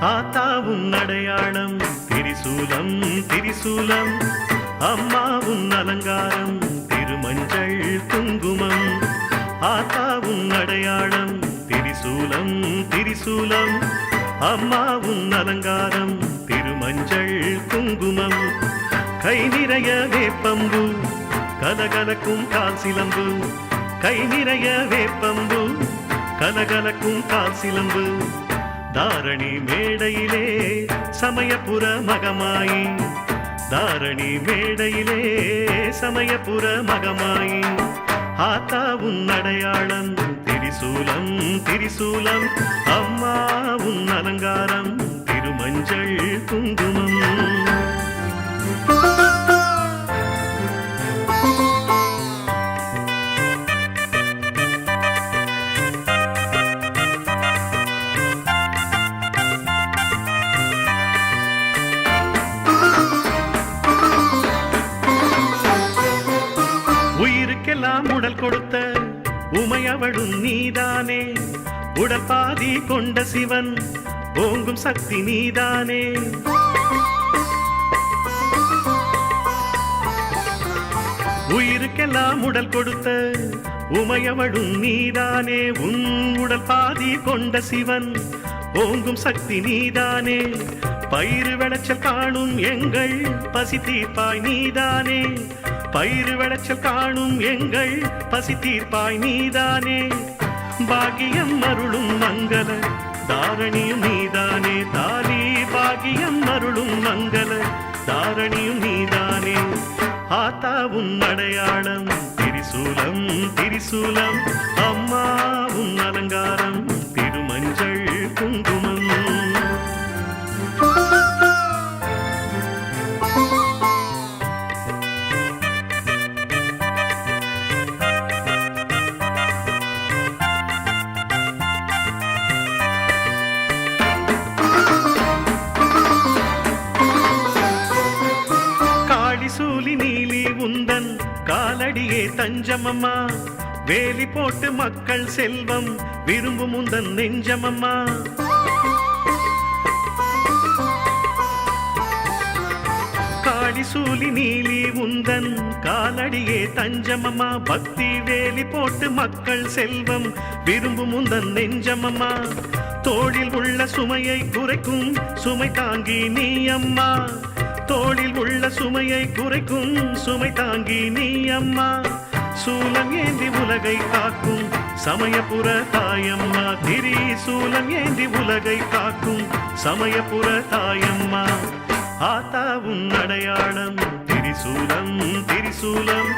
ஆத்தாவும் அடையாளம் திரிசூலம் திரிசூலம். அம்மாவும் அலங்காரம் திருமஞ்சள் குங்குமம். ஆத்தாவும் அடையாளம் திரிசூலம் திரிசூலம். அம்மாவும் அலங்காரம் திருமஞ்சள் குங்குமம். கை நிறைய வேப்பம்பு கலகலக்கும் கால் சிலம்பு. கை நிறைய வேப்பம்பு கலகலக்கும் கால் சிலம்பு. தாரணி மேடையிலே சமயபுர மகமாயி தாரணி மேடையிலே சமயபுர மகமாயி ஆத்தாவும் அடையாளம் திரிசூலம் திரிசூலம். அம்மாவும் அலங்காரம் திருமஞ்சள் குங்குமம். உனக்கெல்லாம் உடல் கொடுத்த உமையவளும் நீதானே. உடல் பாதி கொண்ட சிவன் ஓங்கும் சக்தி நீதானே. உயிருக்கெல்லாம் உடல் கொடுத்த உமையவளும் நீதானே. உன் உடல் பாதி கொண்ட சிவன் ஓங்கும் சக்தி நீதானே. பயிறு விளைச்சல் காணும் எங்கள் பசி தீர்ப்பாய் நீதானே. பயிறு விளைச்சல் காணும் எங்கள் பசி தீர்ப்பாய் நீதானே. பாகியம் அருளும் மங்கள தாரணியும் நீதானே. தாலி பாகியம் அருளும் மங்கள தாரணியும் நீதானே. ஆத்தாவும் அடையாளம் திரிசூலம் திரிசூலம். அம்மாவும் அலங்காரம் திருமஞ்சள் சூலி நீலி உந்தன் காலடியே தஞ்சமம்மா. வேலி போட்டு மக்கள் செல்வம் விரும்பும் உந்தன் நெஞ்சமம்மா. காடி சூலி நீலி உந்தன் காலடியே தஞ்சமம்மா. பக்தி வேலி போட்டு மக்கள் செல்வம் விரும்பும் உந்தன் நெஞ்சமம்மா. தோழில் உள்ள சுமையை குறைக்கும் சுமை தாங்கி நீ அம்மா. தோளில் உள்ள சுமையை குறைக்கும். சுமை தாங்கி நீ அம்மா. சூலம் ஏந்தி உலகை காக்கும். சமயபுர தாயம்மா. திரி சூலம் ஏந்தி உலகை காக்கும். சமயபுர தாயம்மா. ஆத்தாவும் அடையாளம். திரிசூலம் திரிசூலம்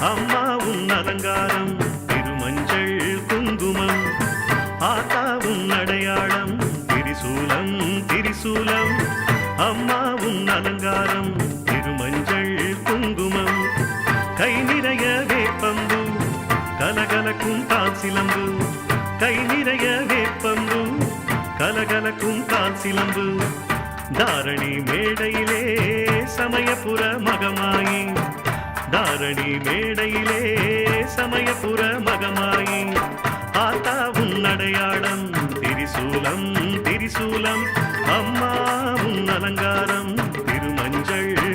அம்மாவும் அலங்காரம். திருமஞ்சள் குங்குமம். ஆத்தாவும் அடையாளம். திரிசூலம் திரிசூலம் அம்மா அலங்காரம் திருமஞ்சள் குங்குமம் கை நிறைய வேப்பம்பு கலகலக்கும் கால் சிலம்பு கை நிறைய வேப்பம்பு கலகலக்கும் கால் சிலம்பு. தாரணி மேடையிலே சமயபுர மகமாயி தாரணி மேடையிலே சமயபுர மகமாயி ஆத்தாவும் அடையாளம் திரிசூலம் திரிசூலம் அம்மாவும் அலங்காரம். காதல்